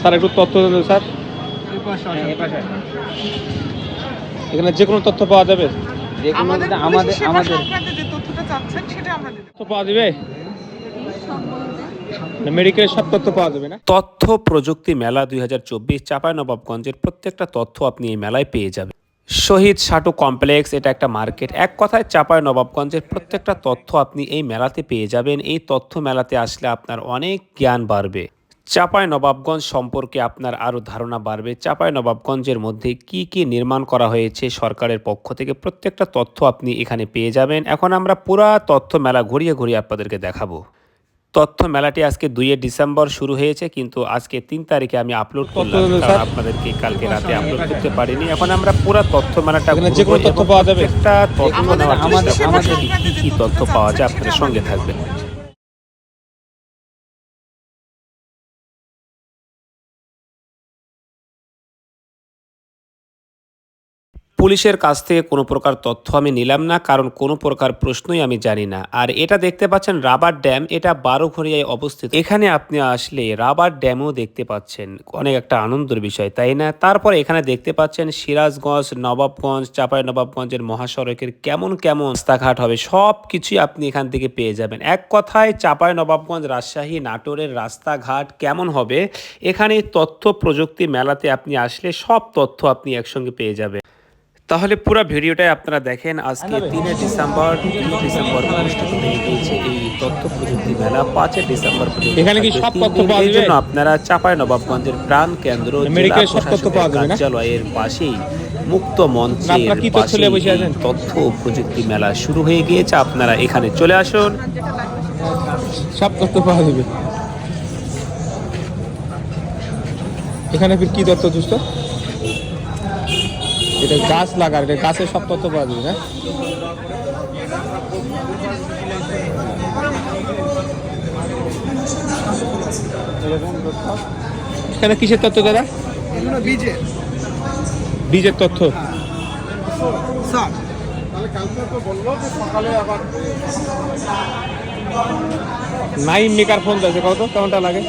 Sir একটু তথ্য দেন sir. এখানে যে কোনো তথ্য পাওয়া যাবে? যে কোনো আমাদের যে তথ্যটা চাচ্ছেন সেটা আমরা তথ্য পাওয়া যাবে? মেডিকেলের সব তথ্য পাওয়া যাবে না? তথ্য প্রযুক্তি মেলা দুই হাজার চব্বিশ চাঁপাইনবাবগঞ্জের প্রত্যেকটা তথ্য আপনি এই মেলায় পেয়ে যাবেন। শহীদ সাটু কমপ্লেক্স এটা একটা মার্কেট। এক কথায় চাপাই নবাবগঞ্জের প্রত্যেকটা তথ্য আপনি এই মেলাতে পেয়ে যাবেন। এই তথ্য মেলাতে আসলে আপনার অনেক জ্ঞান বাড়বে। চাপাই নবাবগঞ্জ সম্পর্কে আপনার আরও ধারণা বাড়বে। চাপাই নবাবগঞ্জের মধ্যে কি কি নির্মাণ করা হয়েছে সরকারের পক্ষ থেকে? প্রত্যেকটা তথ্য আপনি এখানে পেয়ে যাবেন। এখন আমরা পুরা তথ্য মেলা ঘুরিয়ে ঘুরিয়ে আপনাদেরকে দেখাবো। তথ্য মেলাটি আজকে দুইয়ে ডিসেম্বর শুরু হয়েছে কিন্তু আজকে তিন তারিখে আমি আপলোড করলাম কারণ আপনাদেরকে কালকে রাতে আপলোড করতে পারিনি। এখন আমরা পুরো তথ্য মেলাটা যে কোনো তথ্য পাওয়া যাবে? প্রত্যেকটা তথ্য আমাদের- নেওয়ার চেষ্টা কি কি তথ্য পাওয়া যায়? আপনাদের সঙ্গে থাকবেন। পুলিশের কাছ থেকে কোনো প্রকার তথ্য আমি নিলাম না, কারণ কোনো প্রকার প্রশ্নই আমি জানি না। আর এটা দেখতে পাচ্ছেন, রাবার ড্যাম, এটা বারোঘরিয়ায় অবস্থিত। এখানে আপনি আসলে রাবার ড্যামও দেখতে পাচ্ছেন। অনেক একটা আনন্দের বিষয়, তাই না? তারপরে এখানে দেখতে পাচ্ছেন, সিরাজগঞ্জ, নবাবগঞ্জ, চাপাই নবাবগঞ্জের মহাসড়কের কেমন কেমন রাস্তাঘাট হবে সব কিছুই আপনি এখান থেকে পেয়ে যাবেন। এক কথায়, চাপাই নবাবগঞ্জ, রাজশাহী, নাটোরের রাস্তাঘাট কেমন হবে, এখানে তথ্য প্রযুক্তি মেলাতে আপনি আসলে সব তথ্য আপনি একসঙ্গে পেয়ে যাবেন। তাহলে পুরো ভিডিওটাই আপনারা দেখেন। আজকে তিনে ডিসেম্বর তিন ডিসেম্বর অনুষ্ঠিত হয়ে গিয়েছে এই তথ্য প্রযুক্তি মেলা। পাঁচে ডিসেম্বর পর্যন্ত এখানে কি সব তথ্য পাওয়া যাবে? জন্য আপনারা চাপাই নবাবগঞ্জের প্রাণ কেন্দ্র জেলা না? কার্যালয়ের পাশেই মুক্ত মঞ্চের কি তথ্য প্রযুক্তি মেলা শুরু হয়ে গিয়েছে। আপনারা এখানে চলে আসুন। সব তথ্য পাওয়া যাবে। এখানে কি তথ্য দুষ্ট এটা গাছ লাগার এটা গাছের সব তথ্য পাওয়া যাবে না এখানে কিসের তথ্য দাদা? এগুলো বীজের। তথ্য। নাইম মেকার ফোন আছে কত? কেমনটা লাগে?